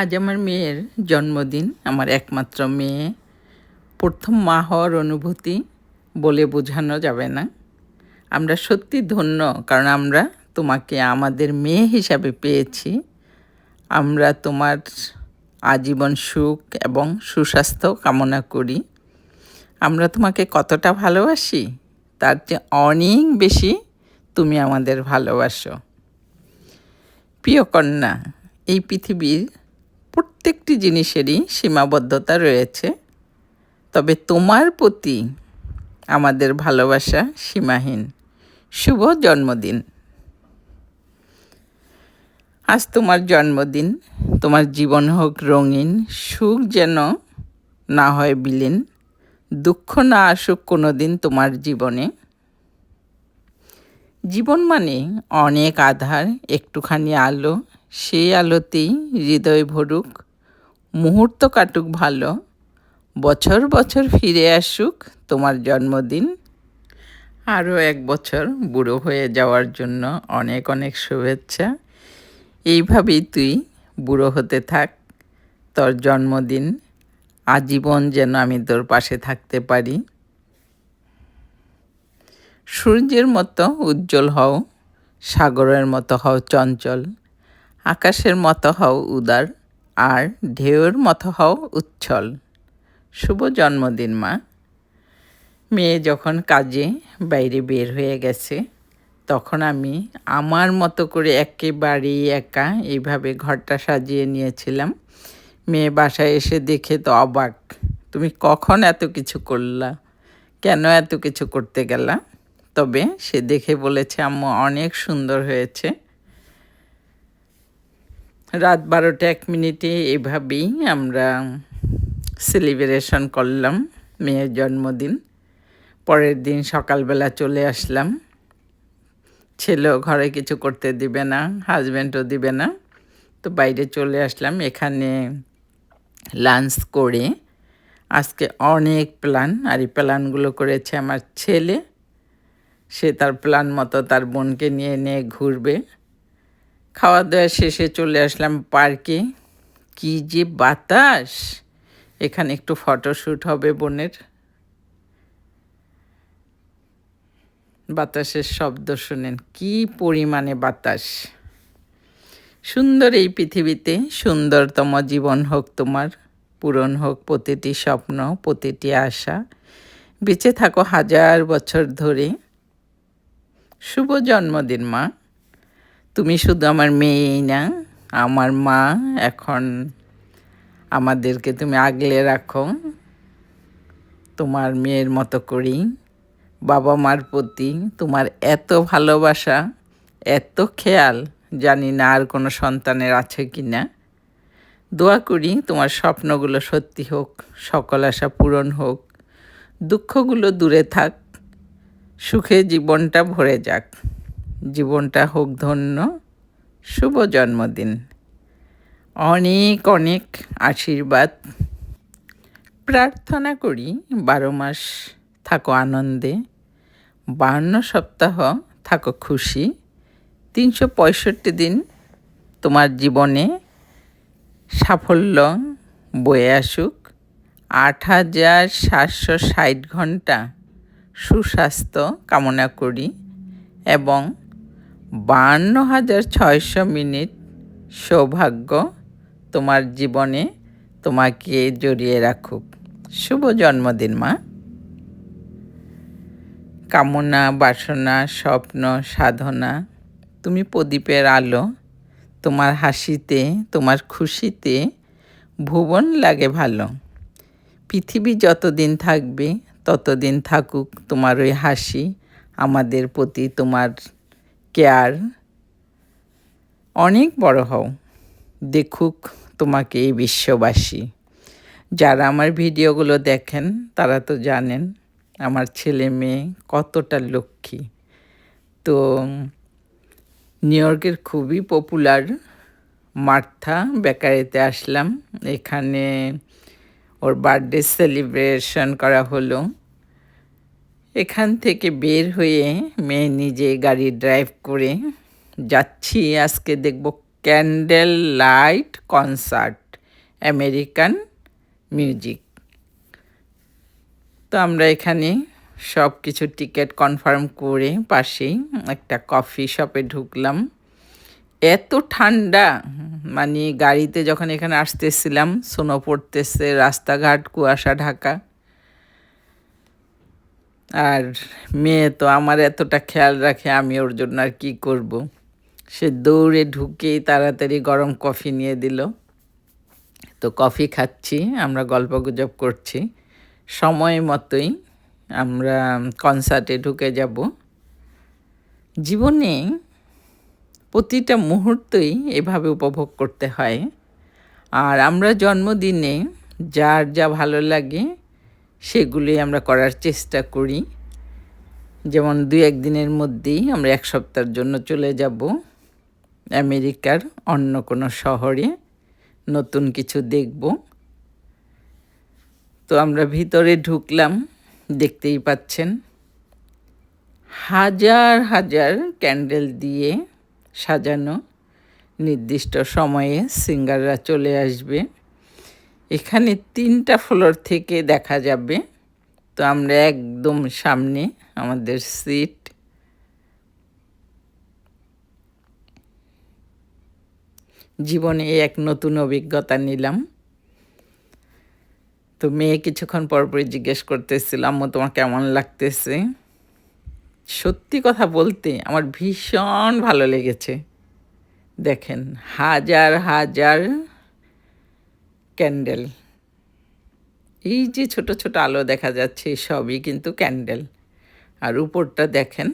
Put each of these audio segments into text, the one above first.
আজ আমার মেয়ের জন্মদিন, আমার একমাত্র মেয়ে। প্রথম মা হওয়ার অনুভূতি বলে বোঝানো যাবে না। আমরা সত্যি ধন্য, কারণ আমরা তোমাকে আমাদের মেয়ে হিসাবে পেয়েছি। আমরা তোমার আজীবন সুখ এবং সুস্বাস্থ্য কামনা করি। আমরা তোমাকে কতটা ভালোবাসি, তার চেয়ে অনেক বেশি তুমি আমাদের ভালোবাসো। প্রিয় কন্যা, এই পৃথিবীর প্রত্যেকটি জিনিসেরই সীমাবদ্ধতা রয়েছে। তবে তোমার প্রতি আমাদের ভালোবাসা সীমাহীন। শুভ জন্মদিন। আজ তোমার জন্মদিন। তোমার জীবন হোক রঙিন, সুখ যেন না হয় বিলীন, দুঃখ না আসুক কোনো দিন তোমার জীবনে। জীবন মানে অনেক আধার, একটুখানি আলো সেই আলোতেই হৃদয় ভরুক, মুহূর্ত কাটুক ভালো, বছর বছর ফিরে আসুক তোমার জন্মদিন। আরও এক বছর বুড়ো হয়ে যাওয়ার জন্য অনেক অনেক শুভেচ্ছা। এইভাবেই তুই বুড়ো হতে থাক, তোর জন্মদিন, আজীবন যেন আমি তোর পাশে থাকতে পারি। সূর্যের মতো উজ্জ্বল হও, সাগরের মতো হও চঞ্চল। আকাশের মতো হও উদার, আর ঢেউর মতো হও উচ্ছল। শুভ জন্মদিন, মা। মেয়ে যখন কাজে বাইরে বের হয়ে গেছে, তখন আমি আমার মতো করে একেবারেই একা এইভাবে ঘরটা সাজিয়ে নিয়েছিলাম। মেয়ে বাসায় এসে দেখে তো অবাক, তুমি কখন এত কিছু করলা? কেন এত কিছু করতে গেলা? তবে সে দেখে বলেছে, আম্মু, অনেক সুন্দর হয়েছে। রাত বারোটা এক মিনিটে এভাবেই আমরা সেলিব্রেশন করলাম মেয়ের জন্মদিন। পরের দিন সকালবেলা চলে আসলাম। ছেলেও ঘরে কিছু করতে দিবে না হাজব্যান্ডও দিবে না। তো বাইরে চলে আসলাম এখানে লাঞ্চ করে। আজকে অনেক প্ল্যান আর এই প্ল্যানগুলো করেছে আমার ছেলে। সে তার প্ল্যান মতো তার বোনকে নিয়ে নিয়ে ঘুরবে। খাওয়া দাওয়া শেষে চলে আসলাম পার্কে। কি যে বাতাস! এখানে একটু ফটোশ্যুট হবে বোনের। বাতাসের শব্দ শুনেন, কি পরিমাণে বাতাস! সুন্দর এই পৃথিবীতে, সুন্দরতম জীবন হোক তোমার, পূরণ হোক প্রতিটি স্বপ্ন, প্রতিটি আশা। বেঁচে থাকো হাজার বছর ধরে। শুভ জন্মদিন, মা। তুমি শুধু আমার মেয়েই না, আমার মা এখন আমাদেরকে তুমি আগলে রাখো। তোমার মেয়ের মতো করি, বাবা মার প্রতি তোমার এত ভালোবাসা, এত খেয়াল, জানি না আর কোনো সন্তানের আছে কি না দোয়া করি তোমার স্বপ্নগুলো সত্যি হোক, সকল আশা পূরণ হোক, দুঃখগুলো দূরে থাক, সুখে জীবনটা ভরে যাক। জীবনটা হোক ধন্য, শুভ জন্মদিন। অনেক অনেক আশীর্বাদ। প্রার্থনা করি বারো মাস থাকো আনন্দে বান্ন সপ্তাহ থাকো খুশি। তিনশো পঁয়ষট্টি দিন তোমার জীবনে সাফল্য বয়ে আসুক। আট হাজার সাতশো ষাট ঘণ্টা সুস্বাস্থ্য কামনা করি এবং বান্ন হাজার ছয়শো মিনিট সৌভাগ্য তোমার জীবনে তোমাকে জড়িয়ে রাখুক। শুভ জন্মদিন, মা। কামনা, বাসনা, স্বপ্ন, সাধনা, তুমি প্রদীপের আলো, তোমার হাসিতে, তোমার খুশিতে ভুবন লাগে ভালো। পৃথিবী যতদিন থাকবে, ততদিন থাকুক তোমার ওই হাসি আমাদের প্রতি তোমার কেয়ার। অনেক বড় হও। দেখুক তোমাকে এই বিশ্ববাসী। যারা আমার ভিডিওগুলো দেখেন, তারা তো জানেন আমার ছেলে মেয়ে কতটা লক্ষ্মী। তো, নিউ ইয়র্কের খুবই পপুলার মার্থা বেকারিতে আসলাম। এখানে ওর বার্থডে সেলিব্রেশন করা হলো। এখান থেকে বের হয়ে মেয়ে নিজে গাড়ি ড্রাইভ করে যাচ্ছি। আজকে দেখব candle light concert American music তো আমরা এখানে সব কিছু টিকিট কনফার্ম করে পাশেই একটা কফি শপে ঢুকলাম। এত ঠান্ডা মানে গাড়িতে যখন এখানে আসতেছিলাম, সোনো পড়তেছে, রাস্তাঘাট, কুয়াশা, ঢাকা। আর মেয়ে তো আমার এতটা খেয়াল রাখে, আমি ওর জন্য আর কী করব। সে দৌড়ে ঢুকেই তাড়াতাড়ি গরম কফি নিয়ে দিল। তো কফি খাচ্ছি, আমরা গল্প গুজব করছি। সময় মতোই আমরা কনসার্টে ঢুকে যাব। জীবনে প্রতিটা মুহূর্তই এভাবে উপভোগ করতে হয়। আর আমরা জন্মদিনে যার যা ভালো লাগে সেগুলি আমরা করার চেষ্টা করি। যেমন দুই একদিনের মধ্যেই আমরা এক সপ্তাহের জন্য চলে যাব আমেরিকার অন্য কোনো শহরে। নতুন কিছু দেখব। তো আমরা ভিতরে ঢুকলাম, দেখতেই পাচ্ছেন। হাজার হাজার ক্যান্ডেল দিয়ে সাজানো নির্দিষ্ট সময়ে সিঙ্গাররা চলে আসবে। এখানে তিনটা ফ্লোর থেকে দেখা যাবে। তো আমরা একদম সামনে আমাদের সিট জীবনে এক নতুন অভিজ্ঞতা নিলাম। তো মেয়ে কিছুক্ষণ পরপরই জিজ্ঞেস করতেছিলাম ও তোমার কেমন লাগতেছে? সত্যি কথা বলতে আমার ভীষণ ভালো লেগেছে। দেখেন, হাজার হাজার ক্যান্ডেল। এই যে ছোট ছোট আলো দেখা যাচ্ছে, সবই কিন্তু ক্যান্ডেল। আর উপরটা দেখেন।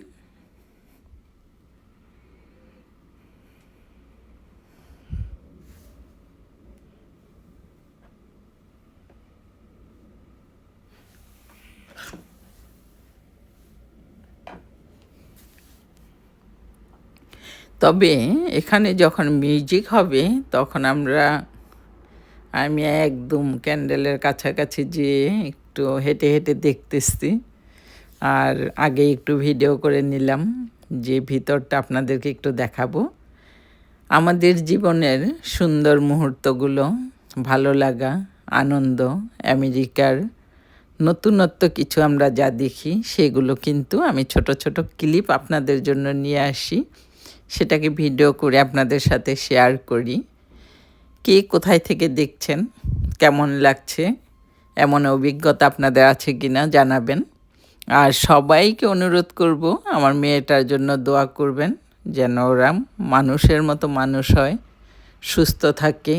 তবে এখানে যখন মিউজিক হবে, তখন আমরা আমি একদম ক্যান্ডেলের কাছাকাছি যেয়ে একটু হেঁটে হেঁটে দেখতেছি। আর আগে একটু ভিডিও করে নিলাম, যে ভিতরটা আপনাদেরকে একটু দেখাবো। আমাদের জীবনের সুন্দর মুহূর্তগুলো, ভালো লাগা, আনন্দ, আমেরিকার নতুনত্ব কিছু আমরা যা দেখি, সেগুলো কিন্তু আমি ছোট ছোট ক্লিপ আপনাদের জন্য নিয়ে আসি। সেটাকে ভিডিও করে আপনাদের সাথে শেয়ার করি। কে কোথায় থেকে দেখছেন? কেমন লাগছে? এমন অভিজ্ঞতা আপনাদের আছে কি না জানাবেন। আর সবাইকে অনুরোধ করব, আমার মেয়েটার জন্য দোয়া করবেন যেন ওরা মানুষের মতো মানুষ হয়, সুস্থ থাকে।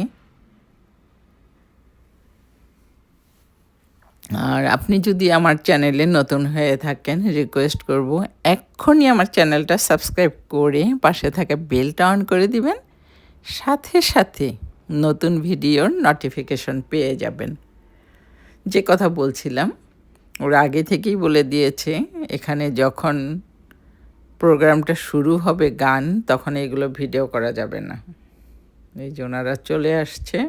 আর আপনি যদি আমার চ্যানেলে নতুন হয়ে থাকেন রিকোয়েস্ট করব, এক্ষুনি আমার চ্যানেলটা সাবস্ক্রাইব করে পাশে থাকা বেলটা অন করে দিবেন। সাথে সাথে নতুন ভিডিওর নোটিফিকেশন পেয়ে যাবেন যে কথা বলছিলাম ওরা আগে থেকেই বলে দিয়েছে এখানে যখন প্রোগ্রামটা শুরু হবে গান তখন এগুলো ভিডিও করা যাবে না এই যে ওনারা চলে আসছে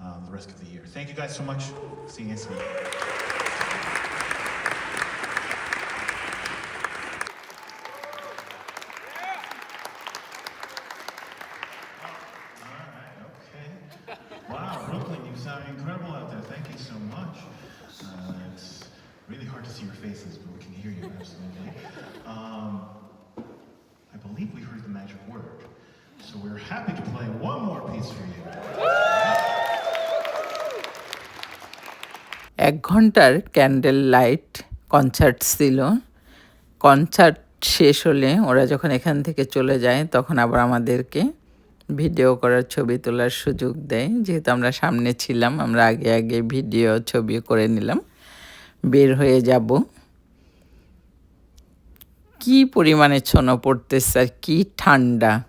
um, the rest of the year. Thank you guys so much. See you. See your faces, but we can hear you absolutely. Um, I believe we heard the magic word. So we're happy to play one more piece for you. এক ঘণ্টার candle light concert ছিল concert শেষ হলে ওরা যখন এখান থেকে চলে যায় তখন আবার আমাদেরকে ভিডিও করার ছবি তোলার সুযোগ দেয় যেহেতু আমরা সামনে ছিলাম আমরা আগে আগে ভিডিও ছবি করে নিলাম বের হয়ে যাব। কি পরিমাণে ছনো পড়তেছে আর কি ঠান্ডা।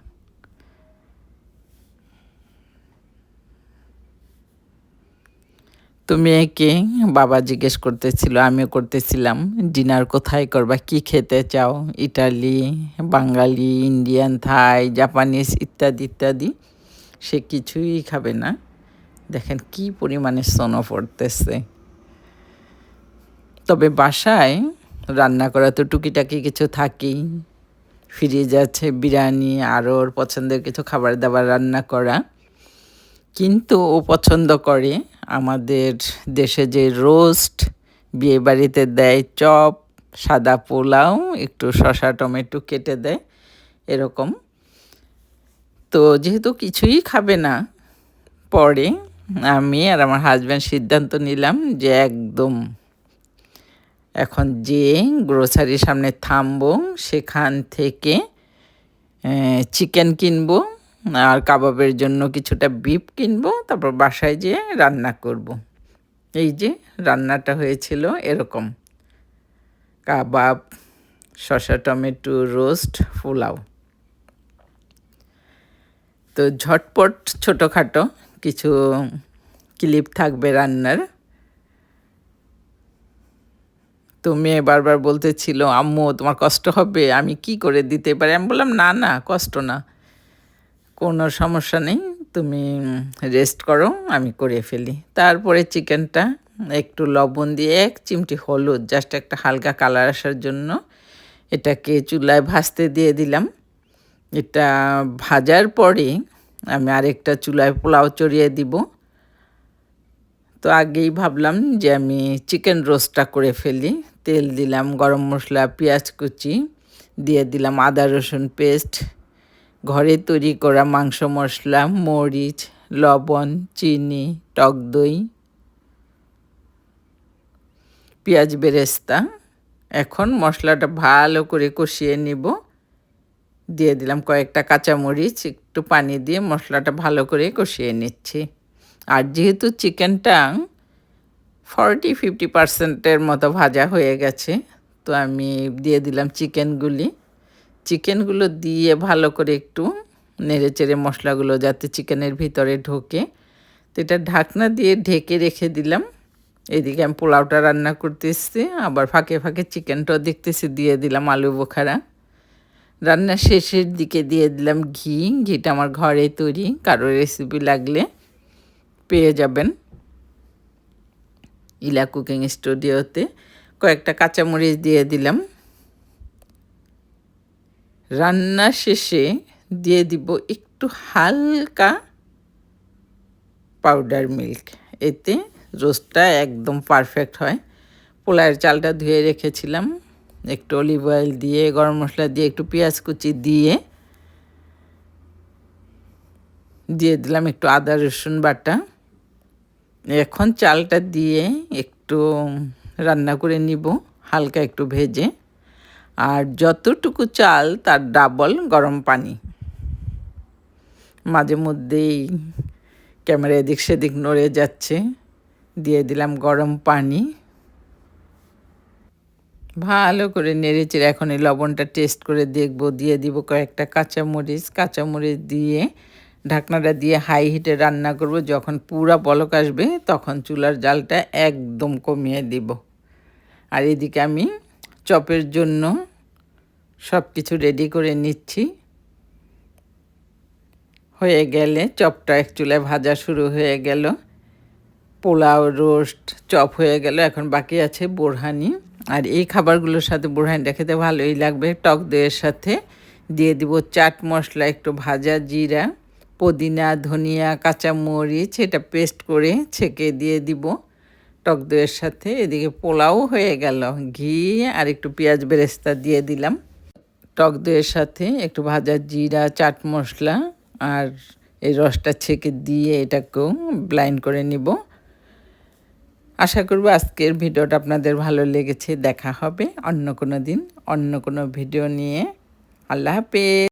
তো মেয়েকে বাবা জিজ্ঞেস করতেছিল, আমিও করতেছিলাম, ডিনার কোথায় করবা? কি খেতে চাও? Italy, Bangali, Indian, Thai, Japanese ইত্যাদি ইত্যাদি। সে কিছুই খাবে না। দেখেন কি পরিমাণে সোনো পড়তেছে। তবে বাসায় রান্না করা তো টুকিটাকি কিছু থাকেই। ফ্রিজ আছে বিরিয়ানি আরও ওর পছন্দের কিছু খাবার দাবার রান্না করা। কিন্তু ও পছন্দ করে আমাদের দেশে যে রোস্ট বিয়ে বাড়িতে দেয় চপ, সাদা পোলাও, একটু শশা টমেটো কেটে দেয়, এরকম। তো যেহেতু কিছুই খাবে না, পরে আমি আর আমার হাজব্যান্ড সিদ্ধান্ত নিলাম যে একদম এখন যে গ্রোসারির সামনে থামবো, সেখান থেকে চিকেন কিনবো, আর কাবাবের জন্য কিছুটা বিপ কিনবো, তারপর বাসায় যেয়ে রান্না করব। এই যে রান্নাটা হয়েছিল এরকম। কাবাব, শসা, টমেটো রোস্ট পোলাও। তো ঝটপট ছোটোখাটো কিছু ক্লিপ থাকবে রান্নার। তো মেয়ে বারবার বলতেছিল, আম্মু, তোমার কষ্ট হবে, আমি কি করে দিতে পারি? আমি বললাম, না না, কষ্ট না। কোনো সমস্যা নেই, তুমি রেস্ট করো, আমি করে ফেলি। তারপরে চিকেনটা একটু লবণ দিয়ে এক চিমটি হলুদ, জাস্ট একটা হালকা কালার আসার জন্য এটাকে চুলায় ভাজতে দিয়ে দিলাম। এটা ভাজার পরে আমি আরেকটা চুলায় পোলাও চড়িয়ে দিব। তো আগেই ভাবলাম যে আমি চিকেন রোস্টটা করে ফেলি। তেল দিলাম, গরম মশলা, পেঁয়াজ কুচি দিয়ে দিলাম, আদা রসুন পেস্ট। ঘরে তৈরি করা মাংস মশলা, মরিচ, লবণ, চিনি, টক দই, পেঁয়াজ বেরেস্তা। এখন মশলাটা ভালো করে কষিয়ে নিব। দিয়ে দিলাম কয়েকটা কাঁচামরিচ, একটু পানি দিয়ে মশলাটা ভালো করে কষিয়ে নিচ্ছি। আর যেহেতু চিকেনটা ফর্টি, ফিফটি পার্সেন্টের মতো ভাজা হয়ে গেছে। তো আমি দিয়ে দিলাম চিকেনগুলি। চিকেনগুলো দিয়ে ভালো করে একটু নেড়ে চেড়ে মশলাগুলো যাতে চিকেনের ভিতরে ঢোকে। তো এটা ঢাকনা দিয়ে ঢেকে রেখে দিলাম। এদিকে আমি পোলাওটা রান্না করতেছি, আবার ফাঁকে ফাঁকে চিকেনটাও দেখতেছি, দিয়ে দিলাম আলু বোখারা। রান্নার শেষের দিকে দিয়ে দিলাম ঘি। ঘিটা আমার ঘরে তৈরি, কারও রেসিপি লাগলে পেয়ে যাবেন। ইলা কুকিং স্টুডিওতে কয়েকটা কাঁচামরিচ দিয়ে দিলাম। রান্না শেষে দিয়ে দিব একটু হালকা পাউডার মিল্ক। এতে রোস্টটা একদম পারফেক্ট হয়। পোলায়ের চালটা ধুয়ে রেখেছিলাম। একটু অলিভ অয়েল দিয়ে, গরম মশলা দিয়ে, একটু পেঁয়াজ কুচি দিয়ে দিয়ে দিলাম একটু আদা রসুন বাটা। এখন চালটা দিয়ে একটু রান্না করে নিব, হালকা একটু ভেজে। আর যতটুকু চাল, তার ডাবল গরম পানি। মাঝে মধ্যেই ক্যামেরা এদিক সেদিক নড়ে যাচ্ছে, দিয়ে দিলাম গরম পানি। ভালো করে নেড়েচেড়ে এখন এই লবণটা টেস্ট করে দেখব, দিয়ে দিব কয়েকটা কাঁচামরিচ। কাঁচামরিচ দিয়ে ঢাকনাটা দিয়ে হাই হিটে রান্না করব। যখন পুরা বলক আসবে, তখন চুলার জালটা একদম কমিয়ে দিব। আর এদিকে আমি চপের জন্য সব কিছু রেডি করে নিচ্ছি। হয়ে গেলে চপটা এক চুলায় ভাজা শুরু হয়ে গেল। পোলাও, রোস্ট, চপ হয়ে গেল। এখন বাকি আছে বোরহানি। আর এই খাবারগুলোর সাথে বোরহানিটা খেতে ভালোই লাগবে। টক দইয়ের সাথে দিয়ে দিব চাট মশলা, একটু ভাজা জিরা। পুদিনা, ধনিয়া, কাঁচামরিচ এটা পেস্ট করে ছেঁকে দিয়ে দিব। টক দইয়ের সাথে। এদিকে পোলাও হয়ে গেল। ঘি আর একটু পেঁয়াজ বেরেস্তা দিয়ে দিলাম। টক দইয়ের সাথে একটু ভাজা জিরা, চাট মশলা আর এই রসটা ছেঁকে দিয়ে এটাকেও ব্লাইন্ড করে নিব। আশা করব আজকের ভিডিওটা আপনাদের ভালো লেগেছে। দেখা হবে অন্য কোনো দিন, অন্য কোনো ভিডিও নিয়ে। আল্লাহ হাফেজ।